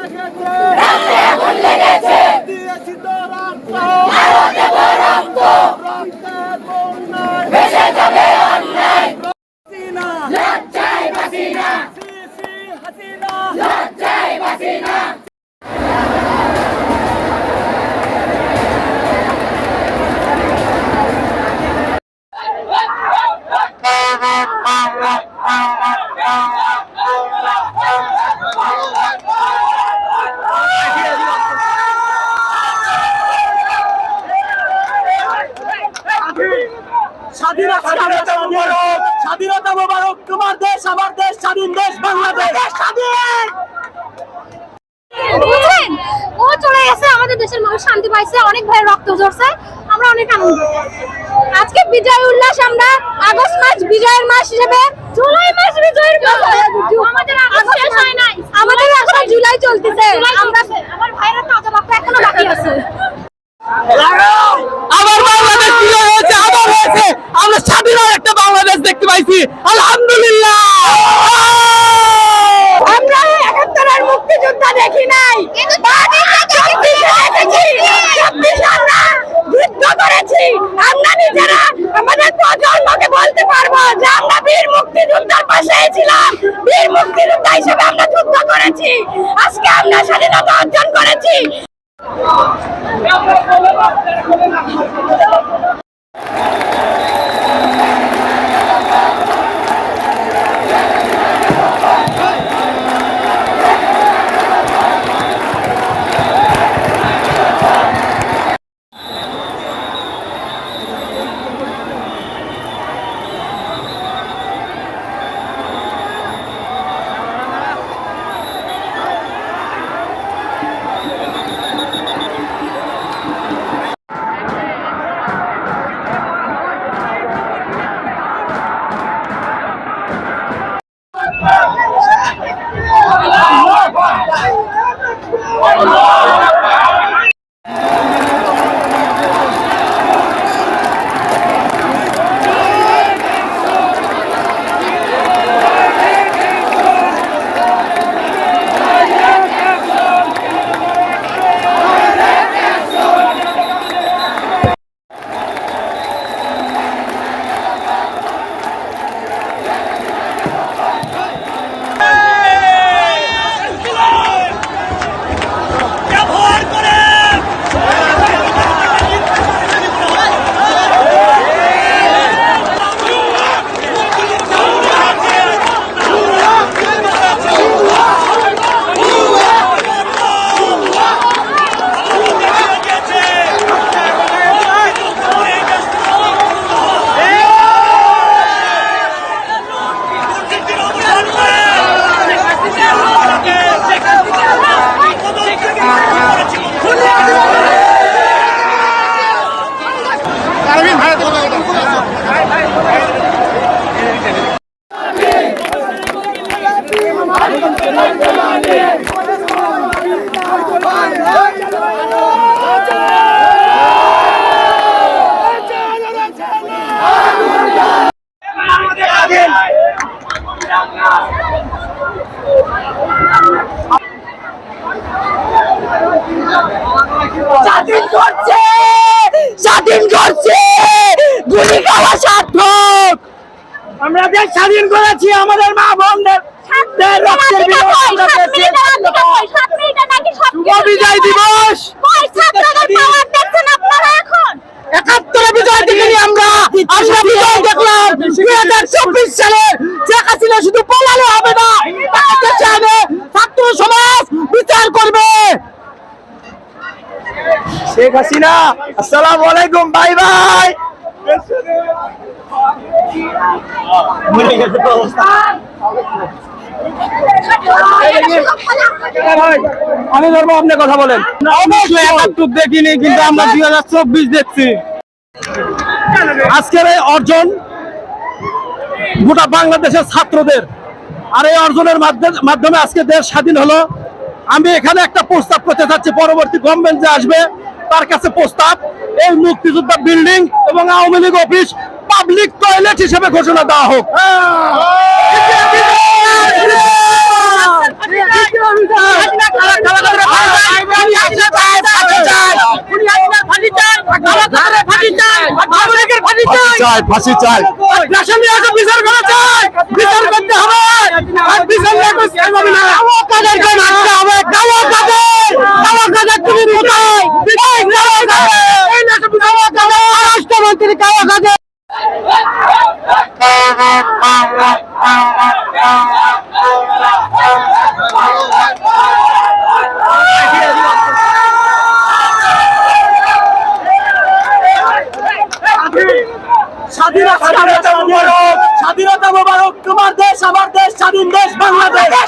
la criatura! স্বাধীনতা মোবারক। স্বাধীনতা মোবারক। তোমার দেশ আমার দেশ স্বাধীন দেশ বাংলাদেশ। স্বাধীন। বুঝছেন ও চলে গেছে আমাদের দেশের মানুষ শান্তি পাইছে অনেক ভাই রক্ত ঝরছে আমরা অনেক আনন্দ আজকে বিজয় উল্লাস আমরা আগস্ট মাস বিজয়ের মাস হিসেবে জুলাই মাস বিজয়ের মাস। আমাদের আগস্ট শেষ হয় নাই আমাদের এখন জুলাই চলতেছে আমরা আমার ভাইরা তাজা বাপ্পা এখনও বাকি আছে আবার বাংলাদেশ বিজয় হয়েছে আবার হয়েছে আমরা স্বাধীন আর একটা বাংলাদেশ দেখতে পাইছি আলহামদুলিল্লাহ। আমরা একাত্তরের মুক্তিযোদ্ধা দেখি নাই। আমরা যুদ্ধ করেছি। আমরা নিজেরা আমাদের প্রজন্মকে বলতে পারব যে আমরা বীর মুক্তিযোদ্ধার পাশে ছিলাম। বীর মুক্তিযোদ্ধা হিসেবে আমরা যুদ্ধ করেছি। আজকে আমরা স্বাধীনতা অর্জন করেছি। স্বাধীন করছে! স্বাধীন করছে! গুলি খাওয়া সার্থক! আমরা দেশ স্বাধীন করেছি আমাদের মা বোনদের দের রক্তের বিনিময়ে আমরা পেয়েছি। শুভ বিজয় দিবস! একাত্তরে বিজয় দেখিনি আমরা আমরা বিজয় দেখলাম। দুই হাজার চব্বিশ সালে শেখ হাসিনা শুধু হবে না তাকে দেশে আনে ছাত্র সমাজ বিচার করবে। শেখ হাসিনা আসসালামু আলাইকুম বাই বাই। আমি ধরবো, আপনি কথা বলেন। দেখিনি, কিন্তু আমরা দুই হাজার চব্বিশ দেখছি। আজকের এই অর্জন গোটা বাংলাদেশের ছাত্রদের। আর এই অর্জনের মাধ্যমে- আজকে দেশ স্বাধীন হলো। আমি এখানে একটা প্রস্তাব করতে চাচ্ছি, পরবর্তী গভর্নমেন্ট যে আসবে, তার কাছে প্রস্তাব। এই মুক্তিযোদ্ধা বিল্ডিং এবং Awami League office public toilet হিসেবে ঘোষণা দেওয়া হোক। চাই ফাঁসি চাই। বিচার করা চাই। স্বাধীন দেশ বাংলাদেশ।